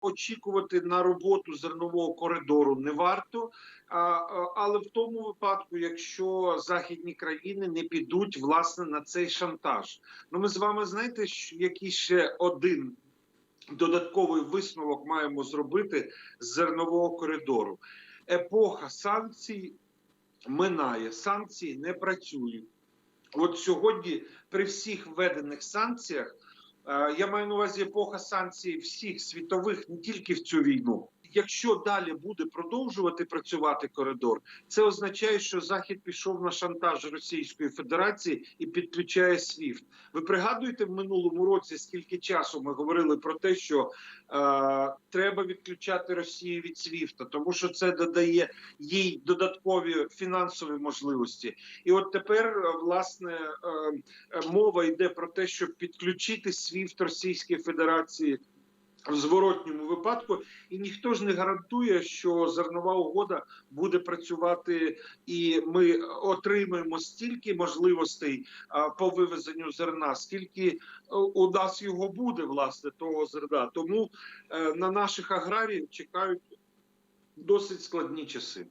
очікувати на роботу зернового коридору не варто. Але в тому випадку, якщо західні країни не підуть власне на цей шантаж, ну ми з вами знаєте, що який ще один додатковий висновок маємо зробити з зернового коридору. Епоха санкцій минає, санкції не працюють. От сьогодні при всіх введених санкціях, я маю на увазі епоха санкцій всіх світових, не тільки в цю війну. Якщо далі буде продовжувати працювати коридор, це означає, що Захід пішов на шантаж Російської Федерації і підключає СВІФТ. Ви пригадуєте в минулому році, скільки часу ми говорили про те, що е, треба відключати Росію від СВІФТа, тому що це додає їй додаткові фінансові можливості. І от тепер е, власне е, е, мова йде про те, щоб підключити СВІФТ Російської Федерації. В зворотньому випадку, і ніхто ж не гарантує, що зернова угода буде працювати, і ми отримаємо стільки можливостей по вивезенню зерна, скільки е, у нас його буде, власне, того зерна. Тому е, на наших аграріїв чекають досить складні часи.